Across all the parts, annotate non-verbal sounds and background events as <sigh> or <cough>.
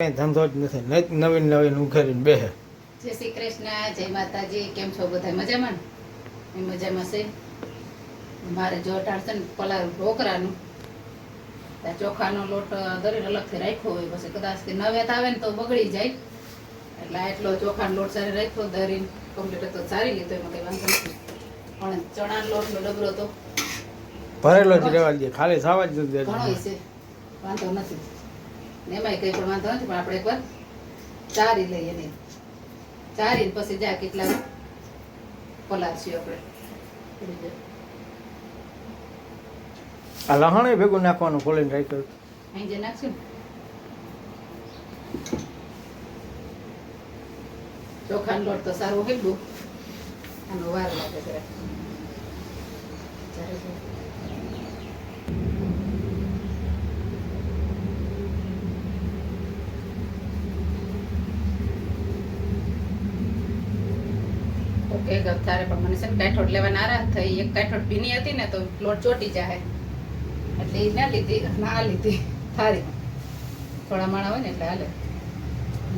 કઈ ધંધો જ નથી. નવીન નવીન ઉઘેરીને બેહે. જય શ્રી કૃષ્ણ જય માતાજી. કેમ છો બધા? મજામાં? ને મજામાં છે. મારે જો અટાણ ને પલાર ઢોકરાનું. ચોખાનો લોટ દરેક અલગથી રાખ્યો હોય. પછી કદાચ કે નવેત આવે ને તો બગડી જાય. એટલે એટલો ચોખાનો લોટ સારી રાખ્યો દરીને કમ્પ્લીટ તો સારી લીધો. એમાં કંઈ વાંધો નથી. પણ ચણાનો લોટનો ડબરો તો ભરેલો જ રહેવા દે. ખાલી થવા જ ઘણો છે. વાંધો નથી. ને એમાંય કંઈ પણ વાંધો નથી પણ આપણે એકવાર ચારી લઈએ ને. ચારીને પછી જા કેટલા પલાળશું આપણે. આ લહણે ભેગું નાખવાનું ખોલીને રાખ્યું. અહીં જે નાખશું ચોખાનો લોટ તો સારો બહુ આનો વાર લાગે જરા ચારે અત્યારે પણ મને છે ને કાઠોડ લેવા નારાજ થઈ. એક કાઠોડ ભીની હતી ને તો લોટ ચોટી જાય એટલે એ ના લીધી ના લીધી. થારી. થોડા માણા હોય ને એટલે હાલે.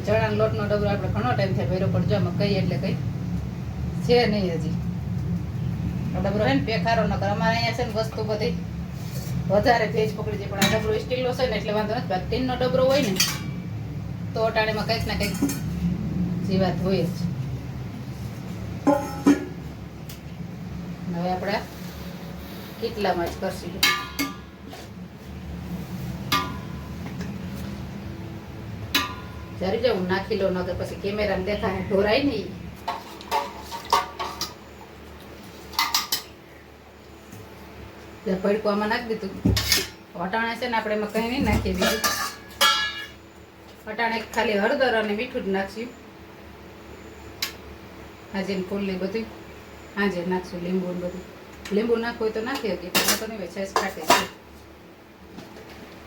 ચણાનો લોટનો ડબરો આપણે ઘણો ટાઈમ થાય ભેરો પણ જો કઈ એટલે કઈ છે નહીં હજી. ડબરો હે ને પેખારો ન કરે અમારે અહીંયા છે ને વસ્તુ બધી. વધારે ભેજ પકડી જાય પણ આ ડબરો સ્ટીલનો છે ને એટલે વાંધો નથી, બાકી ટીનનો ડબરો હોય ને, તો અટાણીમાં કંઈક ને કંઈક જીવાત હોય જ. હવે આપણે કેટલામાં જ કરશું? જરી જાઉં નાખી લો, નકર પછી કેમેરામાં દેખાય, ઢોરાય નહીં. ભડકું નાખી દીધું. વટાણા છે ને આપણે એમાં કંઈ નહીં નાખી દીધું. વટાણે ખાલી હળદર અને મીઠું જ નાખશું હાજીને ફૂલની બધું. હાજે નાખશું લીંબુ બધું. લીંબુ નાખવું હોય તો નાખી શકીએ, પણ તો નહીં હોય ફાટે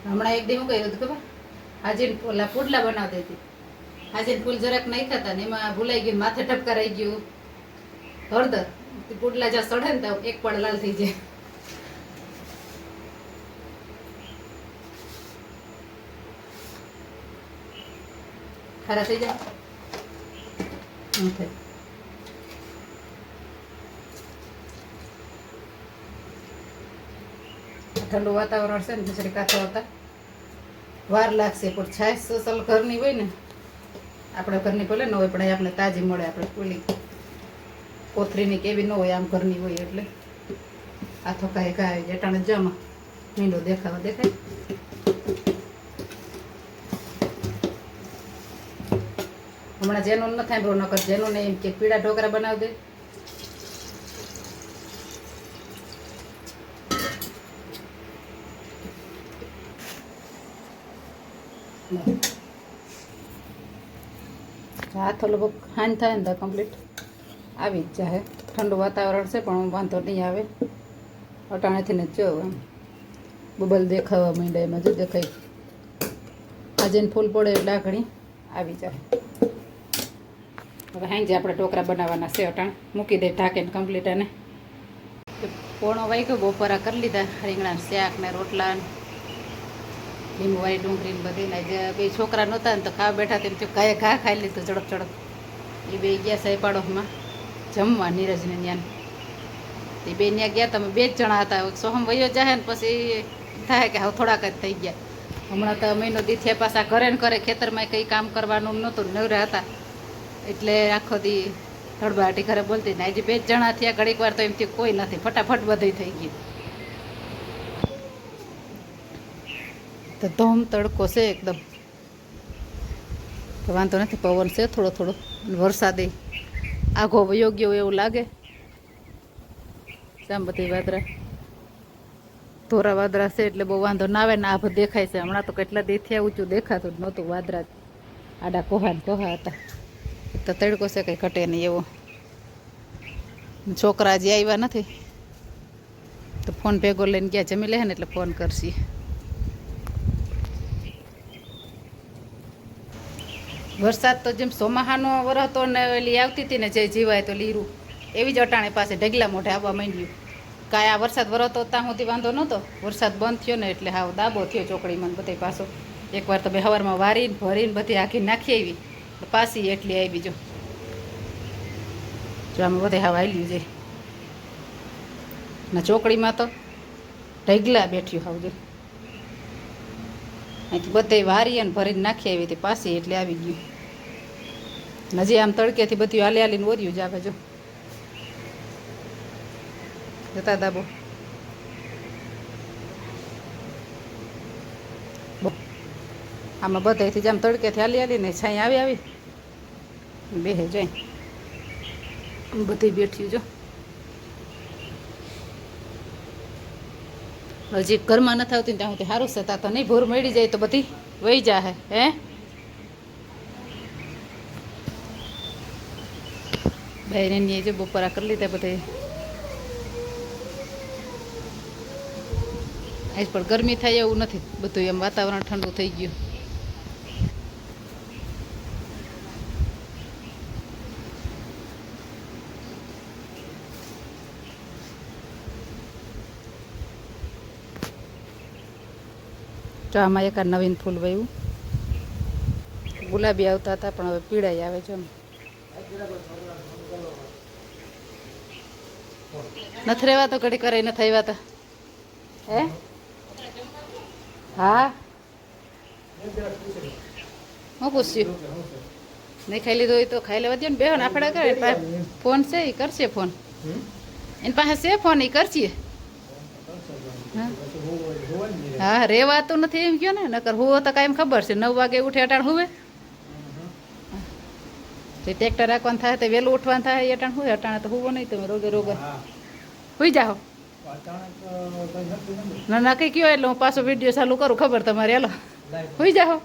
હમણાં એક દી હું કર્યું હતું ખબર? આજે ઓલા પુડલા બનાવતી હતી. આજે ફૂલ જરાક નહીં ખાતા ને એમાં ભૂલાઈ ગયું, માથે ટપકા રહી ગયું. હળદર. પુડલા જ્યાં સડે ને તો એક પડ લાલ થઈ જાય. ખારા થઈ જાય એમ થાય ઠંડુ વાતાવરણ છે ને ખીચડી કાચો હતા. વાર લાગશે, પણ છાશ સસલ ઘરની હોય ને, આપણે ઘરની ભલે ન હોય, પણ આપણે તાજી મળે આપણે પેલી કોથરીની કેવી ન હોય, આમ ઘરની હોય એટલે. આ તો કાંઈ કાંઈ જેટાણે જમા, મીંડો દેખાવા દેખાય. હમણાં જેનું ન થાય બહુ નકર જેનું ને એમ કે પીળા ઢોકરા બનાવી દે. હાથ લગભગ હાન થાય ને કમ્પ્લીટ આવી જ જાય ઠંડુ વાતાવરણ છે, પણ વાંધો નહીં આવે. અટાણેથી ને જો બબલ દેખાવા માંડ્યા એમાં, જો દેખાય. આજે ફૂલ પડે એટલે ઘણી આવી જાય હવે હાંજે આપણે ટોકરા બનાવવાના છે અટાણ. મૂકી દે ઢાંકીને કમ્પ્લીટ અને પોણો વાગ્યો, બપોરા કરી લીધા. રીંગણા શાક ને રોટલા લીંબુવાળી ડુંગળી બધી ને બે છોકરા નહોતા ને તો ખાવા બેઠા તેમ થયું કાંઈ ઘા ખાઈ લીધું ઝડપ ઝડપ. એ બે ગયા સાહેબાડોમાં જમવા નીરજને ત્યાં. એ બે ત્યાં ગયા તમે બે જ જણા હતા. સોહમ વયો જાય ને પછી થાય કે હવે થોડાક જ થઈ ગયા. હમણાં તો મહિનો દી થયા પાછા ઘરે ને ઘરે ખેતરમાં કંઈ કામ કરવાનું નહોતું નવરા હતા. એટલે આખો દી ધડબાટી ઘરે બોલતી ને આજે બે જ જણા થયા. ઘડીક વાર તો એમથી કોઈ નથી. ફટાફટ બધી થઈ ગઈ તો ધોમ તડકો છે એકદમ. તો વાંધો નથી, પવન છે થોડો થોડો, વરસાદે આઘો યોગ્ય હોય એવું લાગે. બધી વાદરા. ધોરા વાદરા છે એટલે બહુ વાંધો ના આવે ને આભ દેખાય છે. હમણાં તો કેટલા દેથી ઊંચું દેખાતું જ નહોતું વાદરા. આડા કોહા ને કોહા હતા. તો તડકો છે, કંઈ ઘટે નહીં એવો. છોકરા હજી આવ્યા નથી. તો ફોન ભેગો લઈને ગયા, જમી લે ને એટલે ફોન કરશી. વરસાદ તો જેમ સોમાહાનો વરહતો ને ઓલી આવતી હતી ને જે જીવાય તો લીરું, એવી જ અટાણે પાસે ઢગલા મોઢે આવવા માંડ્યું. કાંઈ આ વરસાદ વરતો ત્યાં સુધી વાંધો નહોતો. વરસાદ બંધ થયો ને એટલે હાવ દાબો થયો ચોકડીમાં બધે પાછો. એકવાર તો બે હવારમાં વારીને ભરીને બધી આખી નાખી આવી. પાછી એટલી આવી જો. આમાં બધે હાવ આવી જાય ને ચોકડીમાં તો ઢગલા બેઠ્યું હાવ જો. અહીંથી બધે વારી અને ભરીને નાખી આવી હતી પાછી એટલે આવી ગયું. હજી આમ તડકેથી બધું હાલી હાલીને ઓર્યું જ આવે જો. જતા દાબો. આમાં બધાથી જ આમ તડકેથી હાલી ને છાંય આવી આવી. બેહે જાય બધી બેઠ્યું જો. હજી ઘરમાં નથી આવતી ત્યાં સુધી સારું છે તા તો નહીં ભૂર મળી જાય તો બધી વહી જાહે, હે? બહેને જો બપોરા કરી લીધા બધે. આજ પણ ગરમી થાય એવું નથી, બધું એમ વાતાવરણ ઠંડુ થઈ ગયું. તો આમાં એક આ નવીન ફૂલ વયું. ગુલાબી આવતા હતા પણ હવે પીળાઈ આવે છે નથી રહેવા તો ઘડી કરે નથી આવ્યા તા. હે? હા? હું પૂછ્યું? નહીં ખાઈ લીધું હોય તો ખાઈ લેવા દે ને. બેહો ને આપણે કરે ફોન છે એ કરશે ફોન. એની પાસે છે ફોન એ કરશે. હા હા રેવાતું નથી એમ કયો ને નકર હોવો તો કાંઈ ખબર છે. નવ વાગે ઉઠે અટાણ હોવે. તે ટ્રેક્ટર રાખવાનું થાય તો વહેલું ઉઠવાનું થાય અટાણ હોય અટાણે તો હોવો નહીં તમે રોગે રોગે. હોઈ જાઓ. ના ના કઈ કયો એટલે હું પાછો વીડિયો ચાલુ કરું ખબર તમારે. હેલો. હોઈ જાઓ.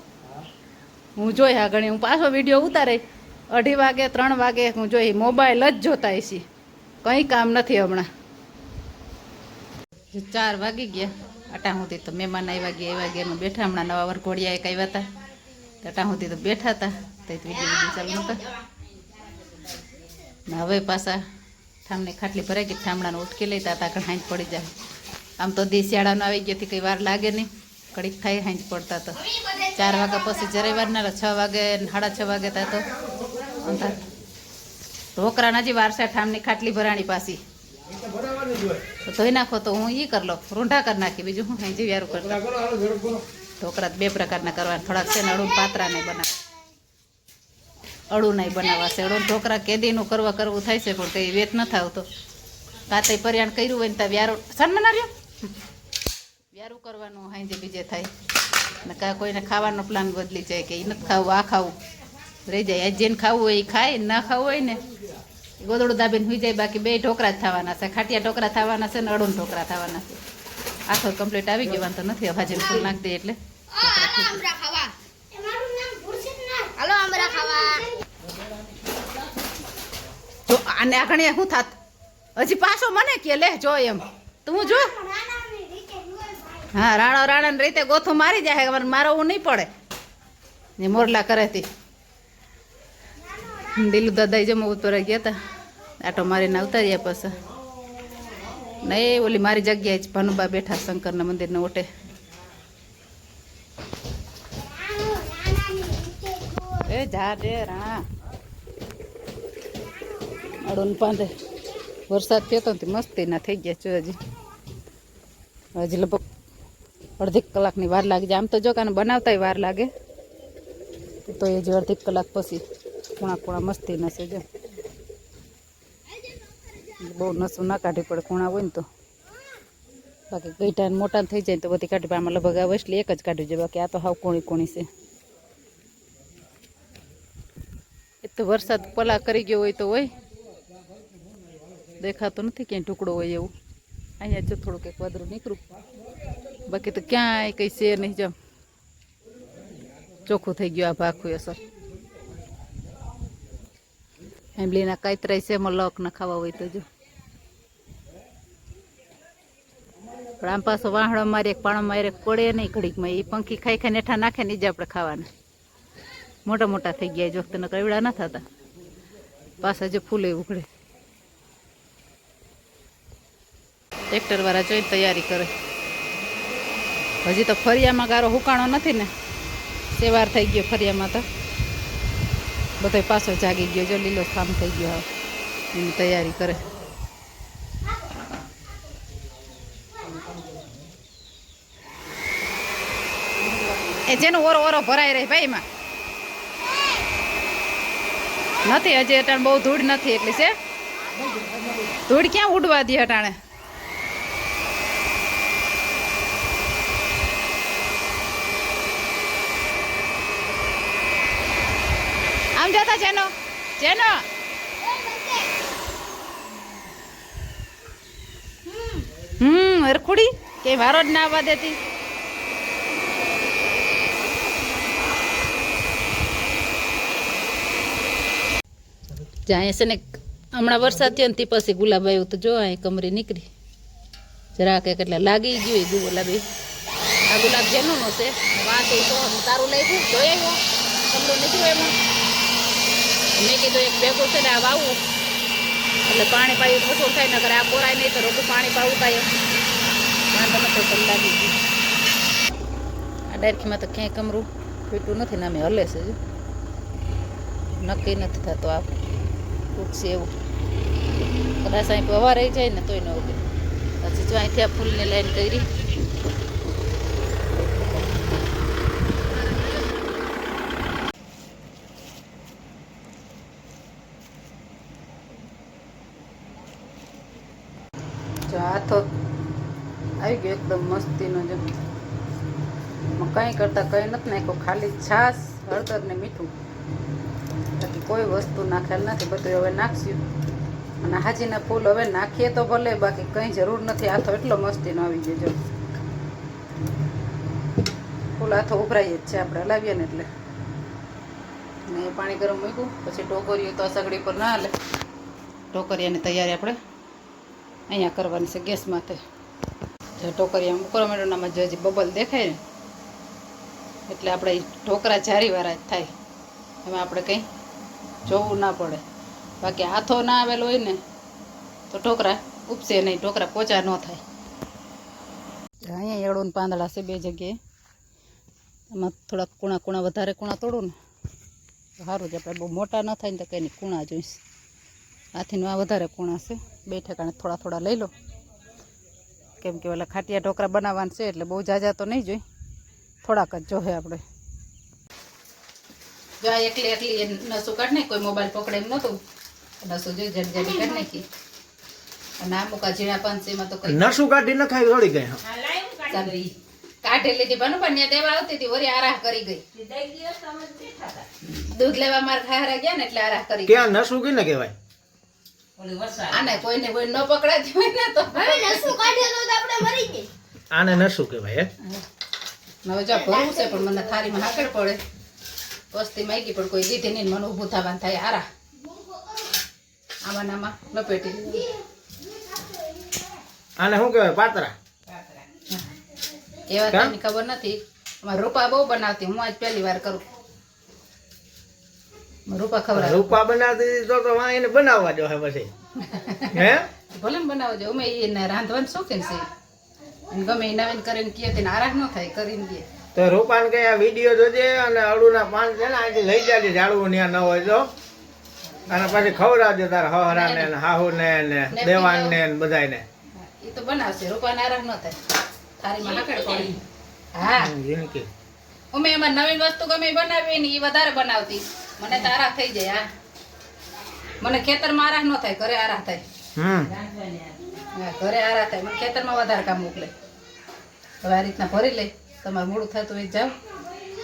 હું. જોઈ હા ઘણી હું પાછો વીડિયો ઉતારે. અઢી વાગે ત્રણ વાગે હું જોઈ મોબાઈલ જ જોતા હશી કંઈ કામ નથી હમણાં. જે ચાર વાગી ગયા. અટા સુધી તો મહેમાન આવ્યા ગયા આવ્યા ગયા. બેઠા હમણાં નવા વરઘોડિયા એક આવ્યા હતા. અટા સુધી તો બેઠા હતા. તો વીડિયો વીડિયો ચાલુ નહોતા હવે પાછા ઠામને ખાટલી ભરાઈ ગઈ. ઠામડાને ઉટકી લેતા હતા ઘણા હાંજ પડી જાય. આમ તો દી શિયાળાનો આવી ગયો કંઈ વાર લાગે નહીં. કડીક થાય હાંજ પડતા તો. ચાર વાગ્યા પછી જરાય વાર ના છ વાગે સાડા છ વાગે તા તો. અંધાર ઢોકરા નજી વારસા ઠામની ખાટલી ભરાણી પાછી. તો ધોઈ નાખો તો હું એ કરી લો રૂંઢા કરી નાખી બીજું હું હાંજી વ્યારું કરતા ઢોકળા બે પ્રકારના કરવાના. થોડાક છે ને અડું પાતરા નહીં બનાવે અડું નહીં બનાવવા છે. અડું ઢોકરા કેદીનું કરવા કરવું થાય છે પણ કંઈ વેત ન આવતો કાતે પર્યાણ કર્યું હોય ને ત્યાં વ્યારું સન આવ્યો વ્યારું કરવાનું હાંજે બીજે થાય. ને કાં કોઈને ખાવાનો પ્લાન બદલી જાય કે એ નથી ખાવું, આ ખાવું. રહી જાય. જેને ખાવું હોય એ ખાય, ના ખાવું હોય ને ગોદડું દાબીને સુઈ જાય બાકી બે ઢોકરા જ થવાના છે. ખાટિયા ઢોકરા થવાના છે ને અડું ઢોકરા થવાના છે. આખો કમ્પ્લીટ આવી ગયો વાંધો નથી ભાજીને ફૂલ નાખી દે એટલે. જો આને આગળ શું થાત? હજી પાછો મને કે લે જો એમ. તું જો. હા રાણો રાણા રીતે ગોથું મારી જાય મારે મારવું નહીં પડે. ને મોરલા કરે તી. દિલુ દાદા જમો ઉતરા ગયા હતા આટો મારીને આવતા રહ્યા પાછા. નહીં ઓલી મારી જગ્યાએ જ ભાનુબા બેઠા શંકરના મંદિરના ઓટે. એ જા દે રાણા. અડોન પાંદે. વરસાદ થયો તો મસ્તી ના થઈ ગયા છો હજી. હજી લગભગ અડધી કલાકની વાર લાગી જાય આમ તો જો કાને બનાવતાય વાર લાગે. તો એ જે અડધી કલાક પછી ખૂણા ખૂણા મસ્તી નસે જો. બહુ નસું ના કાઢી પડે ખૂણા હોય ને તો. બાકી ગઈટા મોટા થઈ જાય તો બધી કાઢી પડે. આમાં લગભગ આવે એટલે એક જ કાઢી જાય બાકી આ તો હાવ કોણી કોણી છે. એ તો વરસાદ પલા કરી ગયો હોય તો હોય. દેખાતો નથી ક્યાંય ટુકડો હોય એવું. અહીંયા જો થોડુંક એક વધરું નીકળું બાકી તો ક્યાંય કંઈ છે નહીં જેમ ચોખ્ખું થઈ ગયું આ ભાખું અસર. ફેમિલીના કાંતરાય છે એમાં લક ના ખાવા હોય તો જો. પણ આમ પાછો વાહણો મારે, પાણો મારે પડે નહીં ઘડીકમાં એ પંખી ખાઈ ખાઈ નેઠા નાખે ને એ જ આપણે ખાવાના. મોટા મોટા થઈ ગયા જો તને કવડા ના થતા. પાછા જો ફૂલે ઉઘડે. ટ્રેક્ટર વાળા જોઈને તૈયારી કરે. હજી તો ફરિયામાં ગારો હુકાણો નથી ને. સેવાર થઈ ગયો ફરિયામાં તો. બધો પાછો જાગી ગયો, જો લીલો થામ થઈ ગયો એની તૈયારી કરે. એ જેનો ઓરો ઓરો ભરાઈ રહી ભાઈ એમાં. નથી હજી અટાણે, બહુ ધૂળ નથી એટલી છે. ધૂળ ક્યાં ઉડવા દે અટાણે? આમ જતા જેનો? જેનો? હમ, હરખુડી? કે વારો જ ના આવવા દેતી. જ્યાં છે ને, હમણાં વરસાદ થયો ને પછી ગુલાબ આવ્યો તો જો અહીં કમરી નીકળી. જરાક એક એટલે લાગી ગયું એ ગુલાબી આ ગુલાબ જેનું છે. વાંચે તો તારું લઈ ગયું જોઈ આવ્યો. કમરો નીકળ્યો એમાં મેં કીધું એક ભેગું છે ને આ વાવું. એટલે પાણી પાયું ઓછું થાય નગર આ કોરાય નહીં તો રોકું પાણી પાવું થાય વાંધો નતો તો લાગી આ ડાયરખીમાં તો ક્યાંય કમરું ફીટું નથી ને અમે હલે છે નક્કી નથી થતો આ તૂટશે એવું. કદાચ અહીં પવા રહી જાય ને તોય ન ઉગે. પછી જો અહીંથી આ ફૂલની લાઈન કરી જો આ તો આવી ગયો એકદમ મસ્તીનો જો એમાં કંઈ કરતાં કંઈ નથી નાખ્યું. ખાલી છાશ, હળદર ને મીઠું. બાકી કોઈ વસ્તુ નાખેલ નથી, બધું હવે નાખશું. અને હાજીના ફૂલ હવે નાખીએ તો ભલે, બાકી કંઈ જરૂર નથી. આથો એટલો મસ્તીનો આવી ગયો, જો. ફૂલ આથો ઉભરાઈએ જ છે આપણે, હલાવીએ ને એટલે. ને એ પાણી ગરમ મૂક્યું, પછી ટોકરીઓ તો આ સગડી પર ના હાલે. ટોકરિયાની તૈયારી આપણે અહીંયા કરવાની છે ગેસ માથે. જે ટોકરિયા મૂકવા માંડોનામાં જે હજી બબલ દેખાય ને એટલે આપણે ઢોકરા જારીવાળા જ થાય. એમાં આપણે કંઈ જોવું ના પડે. બાકી હાથો ના આવેલો હોય ને, તો ઢોકરા ઉપસે નહીં, ઢોકરા પોચા ન થાય. અહીંયા એળું પાંદડા છે બે જગ્યાએ. એમાં થોડાક કૂણા કૂણા વધારે કૂણા તોડું ને સારું જ આપણે બહુ મોટા ન થાય ને તો કંઈ નહીં, કૂણા જોઈશ. આથીનું આ વધારે કૂણા છે. બે ઠેકાણે થોડા થોડા લઈ લો. કેમ કે ઓલા ખાટિયા ઢોકરા બનાવવાના છે એટલે બહુ જાજા તો નહીં જોઈ. થોડાક જ જોહે આપણે. જો આ એકલી એકલી નસું કાઢ નાખી કોઈ મોબાઈલ પકડે એમ નહોતું. નસું જોઈ જડી જડી કાઢી નાખી. અને આ મુકા ઝીણા પાંચસીમાં તો કઈ નસું કાઢી નખાય થોડી ગઈ ચાલી કાઢી લીધી બનુ પણ ત્યાં દેવા આવતી હતી વળી આરાહ કરી ગઈ. દૂધ લેવા માર ખારા ગયા ને એટલે આરાહ કરી ગઈ. ક્યાં નસું કીને કહેવાય? આને કોઈને કોઈ ન પકડાતી હોય ને તો આને નસું કહેવાય હે. હવે જો ભરવું છે પણ મને થારીમાં હાકડ પડે. વસ્તી માગી પણ કોઈ દીધી નહીં મને ઊભું થવાનું થાય. આરા આમાં આમાં લપેટી. આને શું કહેવાય? પાતરા. એવા કાં? ખબર નથી? અમારે રૂપા બહુ બનાવતી. હું આજ પહેલી વાર કરું. રૂપા ખબર રૂપા બનાવતી તો તો એને બનાવવા દો હે પછી. <laughs> હે? ભલે બનાવજો અમે એને રાંધવાનું શોખીન છે? અને ગમે એ નવીન કરીને કહે તે નારાજ ન થાય કરીને દે તો રૂપાન કે આ વીડિયો જોજે અને અળુના પાન છે ને આજે લઈ જાજે ઝાડવું ત્યાં ન હોય તો અને પછી ખવડાવજે તાર હહરા ને હાહુ ને દેવાનને ને બધાયને. એ તો બનાવશે રૂપા નારાજ ન થાય. થારીમાં હાકડ પડી હા. જીનકી અમે એમાં નવીન વસ્તુ ગમે બનાવી ને એ વધારે બનાવતી. મને તારા થઈ જાય હા. મને ખેતરમાં આરાહ ન થાય ઘરે આરાહ થાય. હમ. હા, ઘરે આરા થાય. મને ખેતરમાં વધારે કામ મોકલે. હવે આ રીતના ભરી લે તમારે મોડું થતું હોય જાઓ.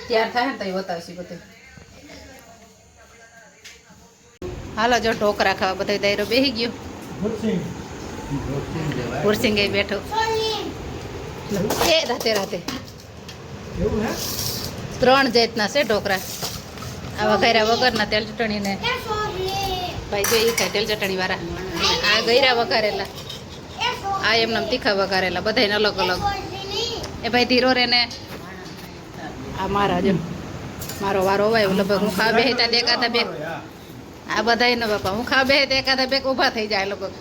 ત્યાર થાય ને તો બતાવશે બધું. હાલો, જો ઢોકરા ખાવા બધો દાયરો બેસી ગયો. ગુરસિંગ બેઠો. એ રાતે રાતે. ત્રણ જાતના છે ઢોકરા. આ વઘાર્યા વગરના તેલ ચટણી ને ભાઈ, જો એ ખાય, તેલ ચટણી વાળા આ ગયરા વઘારેલા. આ એમને તીખા વઘારેલા બધાને અલગ અલગ. એ ભાઈ ધીરો રે ને આ મારા જો મારો વારો હોય લગભગ હું ખા બેહતા દેખાતા બે આ બધાય ને બાપા, હું ખા બે એકાદા બે ઊભા થઈ જાય લગભગ.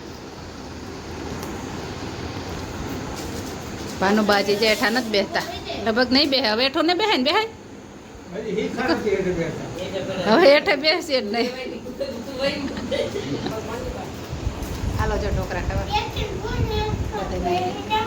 ભાનુબાજી જેઠા નથી બેસતા લગભગ નહીં બેહે, હવે એઠો ને બેહાય ને બેહાય. હવે હેઠે બેસીએ જ નહીં. હાલો જો ઢોકરા ખાવા. ことで。ね